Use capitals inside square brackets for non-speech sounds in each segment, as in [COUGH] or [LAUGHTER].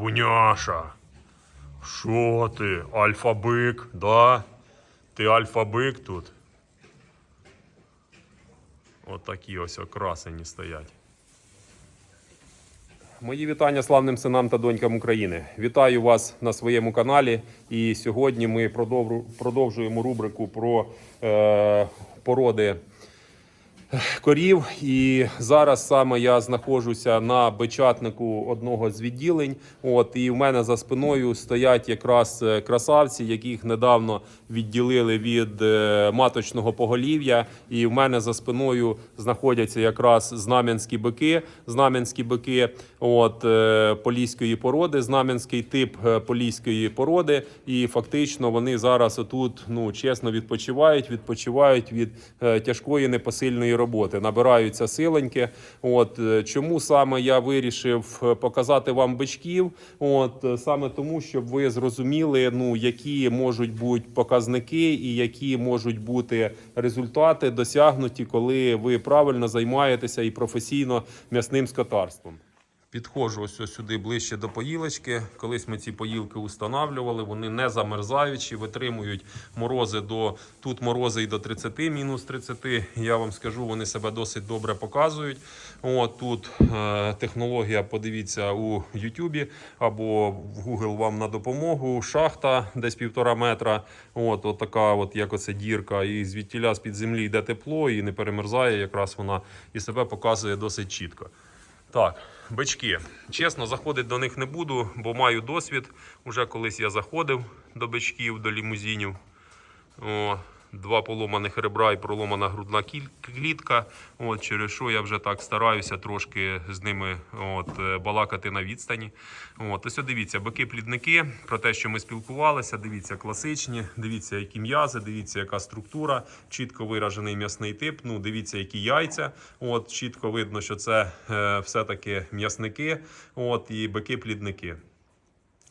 Буняша. Що ти? Альфа-бик, да? Ти альфа-бик тут? От такі ось окрасені стоять. Мої вітання славним синам та донькам України. Вітаю вас на своєму каналі. І сьогодні ми продовжуємо рубрику про е, породи корів. І зараз саме я знаходжуся на бичатнику одного з відділень. От і в мене за спиною стоять якраз е, красавці, яких недавно відділили від е, маточного поголів'я. І в мене за спиною знаходяться якраз знам'янські бики, знам'янські бики, от е, поліської породи, знам'янський тип поліської породи. І фактично вони зараз отут, ну чесно, відпочивають, відпочивають від тяжкої непосильної роботи, набираються силеньки. От е, чому саме я вирішив е, показати вам бичків? От е, саме тому, щоб ви зрозуміли, ну які можуть бути показники і які можуть бути результати досягнуті, коли ви правильно займаєтеся і професійно м'ясним скотарством. Підходжу ось сюди ближче до поїлочки. Колись ми ці поїлки устанавлювали, вони не замерзаючі, витримують морози до тут морози і до 30, мінус 30. Я вам скажу, вони себе досить добре показують. От тут е, технологія, подивіться у Ютубі або в Google вам на допомогу. Шахта десь півтора метра. От, от така, от як оце дірка, і звідтіля з-під землі йде тепло і не перемерзає. Якраз вона і себе показує досить чітко. Так, бички. Чесно, заходити до них не буду, бо маю досвід. Уже колись я заходив до бичків, до лімузинів. О, два поломаних ребра і проломана грудна клітка. От, через що я вже так стараюся трошки з ними от, е, балакати на відстані. От, ось дивіться, бики-плідники, про те, що ми спілкувалися, дивіться, класичні, дивіться, які м'язи, дивіться, яка структура, чітко виражений м'ясний тип. Ну, дивіться, які яйця. От, чітко видно, що це е, все-таки м'ясники от, і бики-плідники.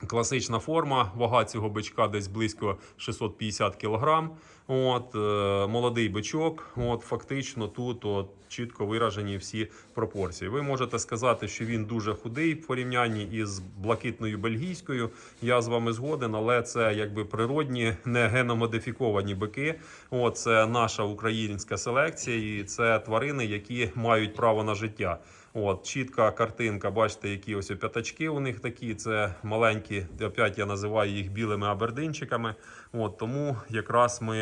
Класична форма, вага цього бичка десь близько 650 кг. От, е, молодий бичок. От, фактично тут от, чітко виражені всі пропорції. Ви можете сказати, що він дуже худий в порівнянні із блакитною бельгійською. Я з вами згоден, але це якби природні, не геномодифіковані бики. От, це наша українська селекція, і це тварини, які мають право на життя. От, чітка картинка, бачите, які ось п'ятачки у них такі. Це маленькі, опять я називаю їх білими абердинчиками. От, тому якраз ми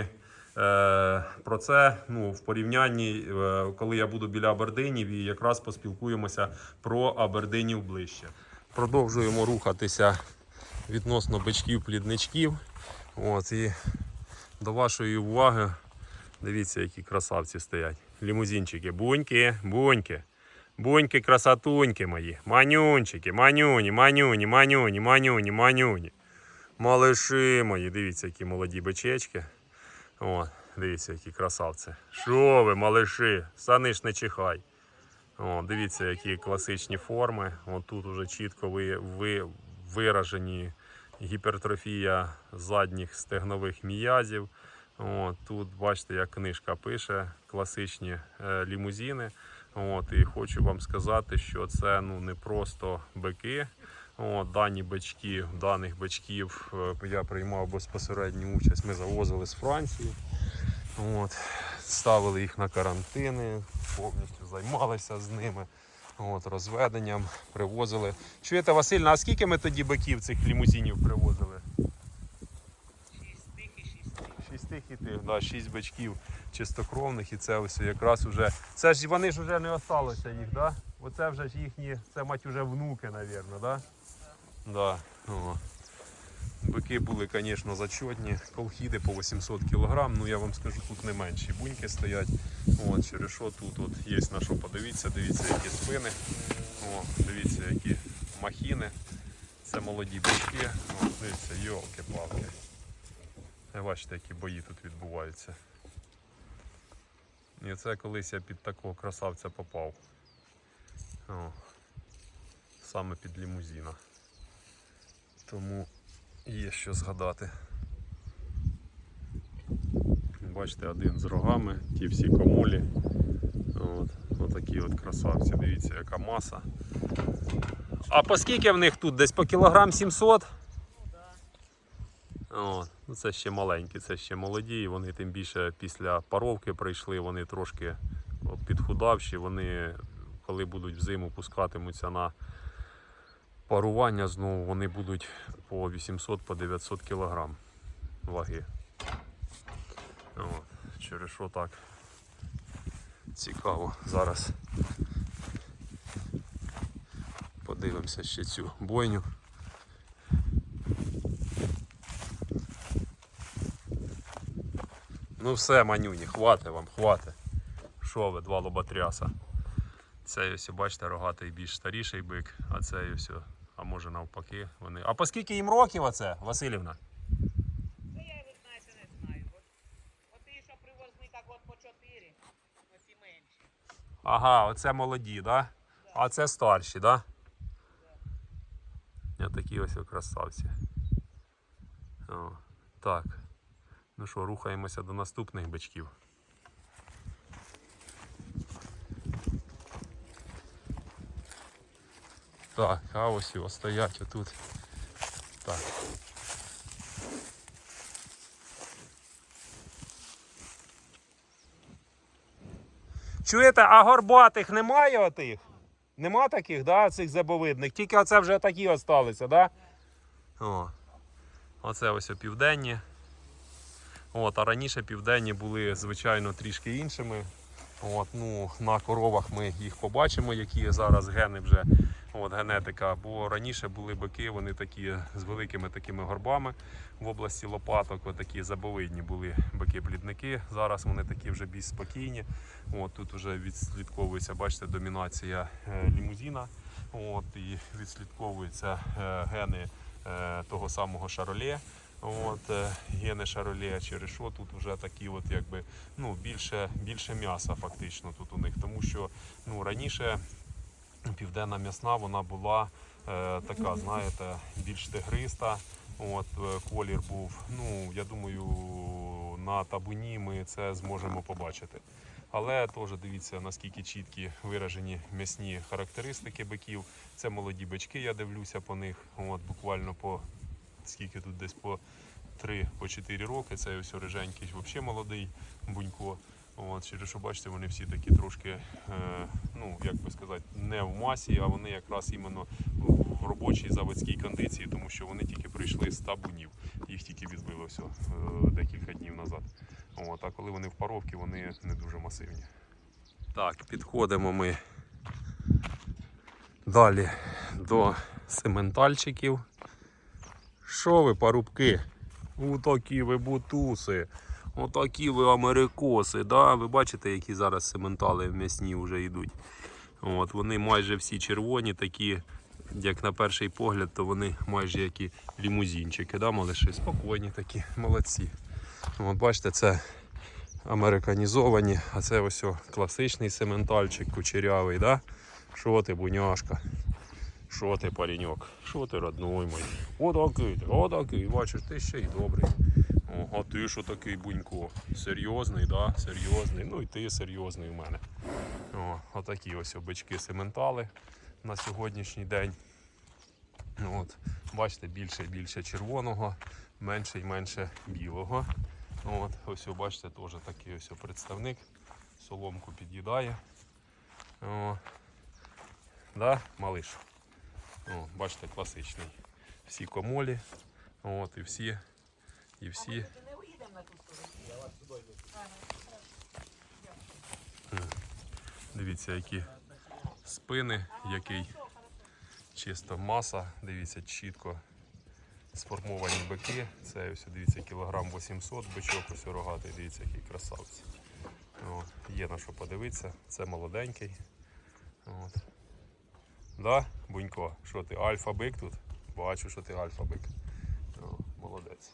е, про це ну, в порівнянні, е, коли я буду біля абердинів, і якраз поспілкуємося про абердинів ближче. Продовжуємо рухатися відносно бичків-плідничків. От, і до вашої уваги, дивіться, які красавці стоять. Лімузинчики, буньки, буньки. Буньки, красотуньки мої, манюнчики, манюні, манюні, манюні, манюні, манюні. Малиші мої, дивіться, які молоді бичечки. О, дивіться, які красавці. Що ви, малиші, саниш не чихай. О, дивіться, які класичні форми. От тут уже чітко ви, ви, виражені гіпертрофія задніх стегнових міязів. От, тут бачите, як книжка пише, класичні е, лімузини. От, і хочу вам сказати, що це ну, не просто бики. От, дані бички, даних бичків е, я приймав безпосередню участь. Ми завозили з Франції. От, ставили їх на карантини, повністю займалися з ними. От, розведенням привозили. Чуєте, Васильна, а скільки ми тоді биків цих лімузинів привозили? Шість тих і тих, да, шість бичків чистокровних, і це ось якраз уже. Це ж вони ж вже не осталося їх, да? Оце вже ж їхні, це мать уже внуки, напевно, да? Да. О. Бики були, звісно, зачетні. Колхіди по 800 кг. Ну я вам скажу, тут не менші буньки стоять. От, через що тут от є на що подивіться, дивіться, які спини. О, дивіться, які махіни. Це молоді бички. О, дивіться, йолки-палки. Ви Бачите, які бої тут відбуваються. І це колись я під такого красавця попав. О, саме під лімузина. Тому є що згадати. Бачите, один з рогами, ті всі комолі. От, отакі от красавці, дивіться, яка маса. А по скільки в них тут? Десь по кілограм 700? От, ну це ще маленькі, це ще молоді, вони тим більше після паровки прийшли, вони трошки підхудавші, вони коли будуть взиму пускатимуться на парування, знову вони будуть по 800 по 900 кілограм ваги. От, через що так цікаво. Зараз подивимося ще цю бойню. Ну все, манюні, хвати вам, хвати. Що ви, два лоботряса. Цей ось, бачите, рогатий більш старіший бик, а цей ось, а може навпаки. Вони. А по скільки їм років оце, Васильівна? Це я ви знаєте, не знаю. От, от ті, що привозні, так от по 4, оці менші. Ага, оце молоді, да? А це старші, да? Ось такі ось красавці. О, так. Ну що, рухаємося до наступних бичків. Так, а ось його стоять отут. Так. Чуєте, а горбатих немає отих? Нема таких, да, цих забовидних. Тільки оце вже такі осталися, да? О. Оце ось о південні. От, а раніше південні були, звичайно, трішки іншими. От, ну, на коровах ми їх побачимо, які зараз гени вже от, генетика. Бо раніше були бики, вони такі з великими такими горбами в області лопаток, отакі забовидні були бики-плідники. Зараз вони такі вже більш спокійні. От, тут вже відслідковується, бачите, домінація е, лімузіна. От, і відслідковуються е, гени е, того самого шароле. От, е, гени шароле, через що тут вже такі, от, якби, ну, більше, більше м'яса фактично тут у них. Тому що ну, раніше південна м'ясна вона була е, така, знаєте, більш тигриста. От, е, колір був. Ну, я думаю, на табуні ми це зможемо побачити. Але теж дивіться, наскільки чіткі виражені м'ясні характеристики биків. Це молоді бички, я дивлюся по них. От, буквально по скільки тут десь по 3 по 4 роки. Це ось риженький, взагалі молодий бунько. От, через що бачите, вони всі такі трошки, е, ну як би сказати, не в масі, а вони якраз іменно в робочій заводській кондиції, тому що вони тільки прийшли з табунів. Їх тільки відбило все е, декілька днів назад. От, а коли вони в паровці, вони не дуже масивні. Так, підходимо ми далі до сементальчиків. Що ви, парубки? Отакі ви бутуси. Отакі ви америкоси. Да? Ви бачите, які зараз сементали в м'ясні вже йдуть. От, вони майже всі червоні, такі, як на перший погляд, то вони майже як і лімузинчики, да, малиші? Спокійні такі, молодці. От бачите, це американізовані, а це ось о, класичний сементальчик кучерявий. Да? Що ти, буняшка? Що ти, пареньок? Що ти, родной мой? Отакий, ти, отакий, бачиш, ти ще й добрий. О, а ти що такий бунько? Серйозний, да? Серйозний. Ну і ти серйозний у мене. О, отакі ось обички сементали на сьогоднішній день. От, бачите, більше і більше червоного, менше і менше білого. От, ось, бачите, теж такий ось представник. Соломку під'їдає. О, да, малиш. О, бачите, класичний. Всі комолі. От, і всі. І всі. Дивіться, які спини, який чисто маса. Дивіться, чітко сформовані бики. Це ось дивіться кілограм 800 бичок, ось рогатий, дивіться, який красавець. От. Є на що подивитися, це молоденький. От. Да, Бунько, що ти, альфа-бик тут? Бачу, що ти альфа-бик. Молодець.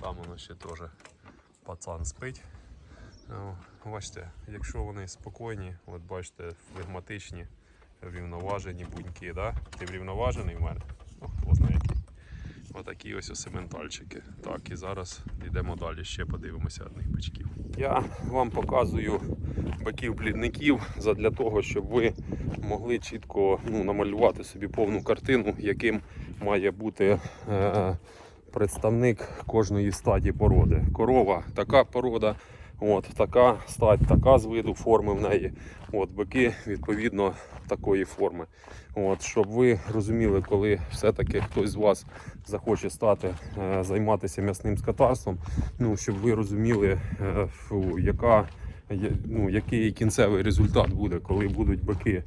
Там воно ще теж пацан спить. О, бачите, якщо вони спокійні, от бачите, флегматичні, врівноважені буньки, да? Ти врівноважений в мене? Ну, хто знає який. Отакі ось осементальчики. Так, і зараз йдемо далі, ще подивимося одних бичків. Я вам показую биків-плідників задля того, щоб ви могли чітко ну, намалювати собі повну картину, яким має бути е, представник кожної стаді породи. Корова така порода, от, така стать, така з виду форми в неї. От, бики відповідно такої форми. От, щоб ви розуміли, коли все-таки хтось з вас захоче стати е, займатися м'ясним скотарством, ну, щоб ви розуміли, е, фу, яка, ну, який кінцевий результат буде, коли будуть бики.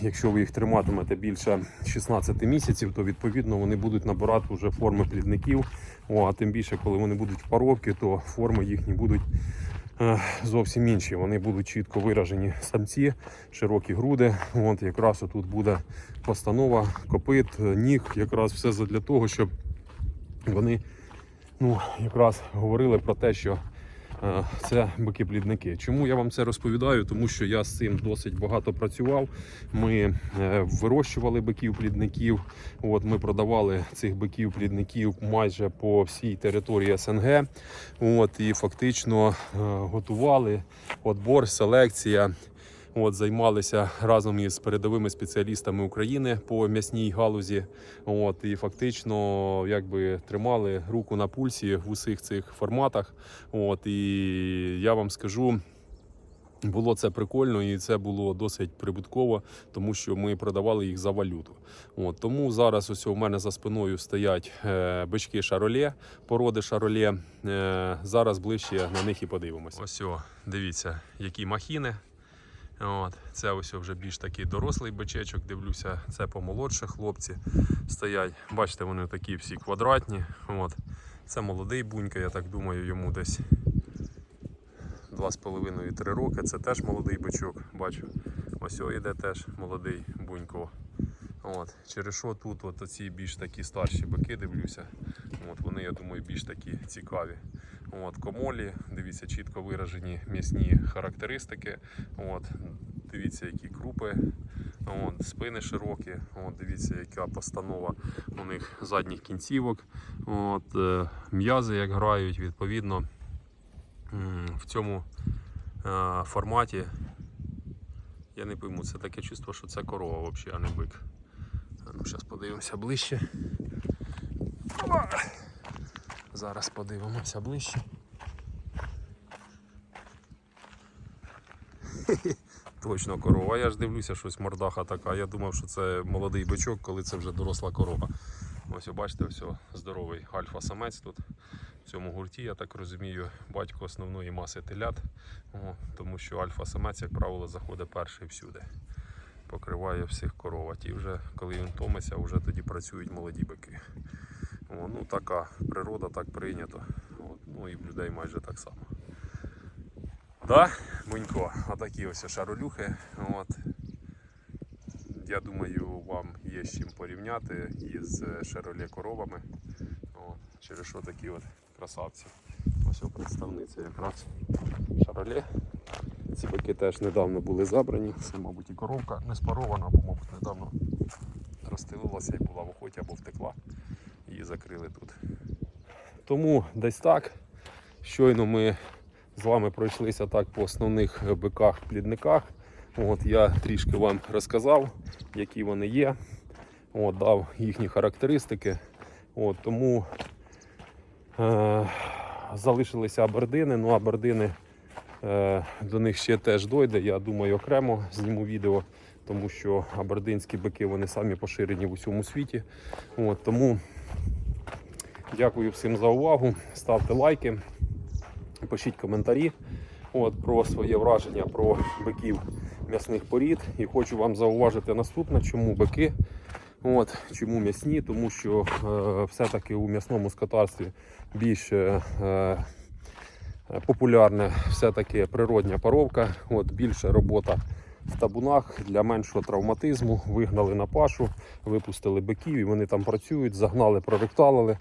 Якщо ви їх триматимете більше 16 місяців, то відповідно вони будуть набирати вже форми плідників. О, а тим більше, коли вони будуть в паровці, то форми їхні будуть е, зовсім інші. Вони будуть чітко виражені самці, широкі груди. От якраз тут буде постанова, копит, ніг, якраз все для того, щоб вони ну, якраз говорили про те, що це бики-плідники. Чому я вам це розповідаю? Тому що я з цим досить багато працював. Ми е, вирощували биків-плідників. От ми продавали цих биків-плідників майже по всій території СНГ. От і фактично е, готували отбор, селекція. От, займалися разом із передовими спеціалістами України по м'ясній галузі. От, і фактично якби тримали руку на пульсі в усіх цих форматах. От, і я вам скажу. Було це прикольно і це було досить прибутково, тому що ми продавали їх за валюту. От, тому зараз ось у мене за спиною стоять е, бички шароле, породи шароле. Е, зараз ближче на них і подивимося. Ось, о, дивіться, які махіни. От, це ось вже більш такий дорослий бичечок, дивлюся, це помолодше хлопці стоять. Бачите, вони такі всі квадратні. От. Це молодий бунька, я так думаю, йому десь 2,5-3 роки. Це теж молодий бичок, бачу. Ось його іде теж молодий бунько. От. Через що тут от оці більш такі старші бики дивлюся. От, вони, я думаю, більш такі цікаві. От, комолі, дивіться, чітко виражені м'ясні характеристики. От, дивіться, які крупи, от, спини широкі. От, дивіться, яка постанова у них задніх кінцівок. От, е, м'язи як грають, відповідно в цьому е, форматі. Я не пойму, це таке чувство, що це корова взагалі, а не бик. Ну, зараз подивимося ближче. Зараз подивимося ближче. [LAUGHS] Точно корова. Я ж дивлюся, щось мордаха така. Я думав, що це молодий бичок, коли це вже доросла корова. Ось бачите, все, здоровий альфа-самець тут. В цьому гурті, я так розумію, батько основної маси телят. Тому що альфа-самець, як правило, заходить перший всюди. Покриває всіх коров. А ті вже, коли він томиться, вже тоді працюють молоді бики. О, ну така природа, так прийнято. От, ну і людей майже так само. Да, Бунько, отакі ось шаролюхи. От. Я думаю, вам є з чим порівняти із е, шаролє коровами. Через що такі от красавці. Ось представниця якраз шаролє. Ці бики теж недавно були забрані. Це, мабуть, і коровка не спарована, або, мабуть, недавно розстелилася і була в охоті або втекла. Її закрили тут. Тому десь так. Щойно ми з вами пройшлися так по основних биках-плідниках. От я трішки вам розказав, які вони є. От, дав їхні характеристики. От, тому е, залишилися абердини. Ну, абердини до них ще теж дойде. Я думаю, окремо зніму відео, тому що абердинські бики вони самі поширені в усьому світі. От, тому дякую всім за увагу. Ставте лайки, пишіть коментарі от, про своє враження про биків м'ясних порід. І хочу вам зауважити наступне, чому бики. От, чому м'ясні? Тому що е, все-таки у м'ясному скотарстві більше е, популярне все-таки природня паровка, от, більше робота в табунах для меншого травматизму. Вигнали на пашу, випустили биків і вони там працюють, загнали, проректалили.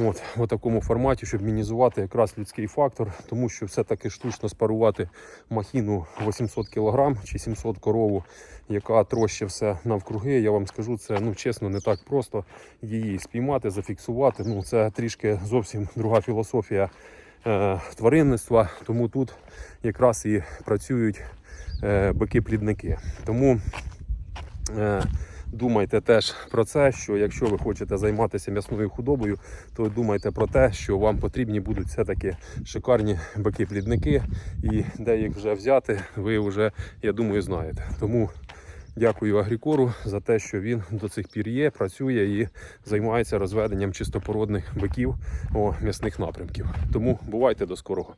От, в такому форматі, щоб мінізувати якраз людський фактор, тому що все-таки штучно спарувати махіну 800 кг чи 700 корову, яка трощить все навкруги. Я вам скажу, це ну чесно не так просто її спіймати, зафіксувати. Ну це трішки зовсім друга філософія тваринництва. Тому тут якраз і працюють е, бики-плідники. Тому е, думайте теж про це, що якщо ви хочете займатися м'ясною худобою, то думайте про те, що вам потрібні будуть все-таки шикарні бики-плідники, і де їх вже взяти, ви вже, я думаю, знаєте. Тому дякую Агрікору за те, що він до цих пір є, працює і займається розведенням чистопородних биків у м'ясних напрямків. Тому бувайте до скорого.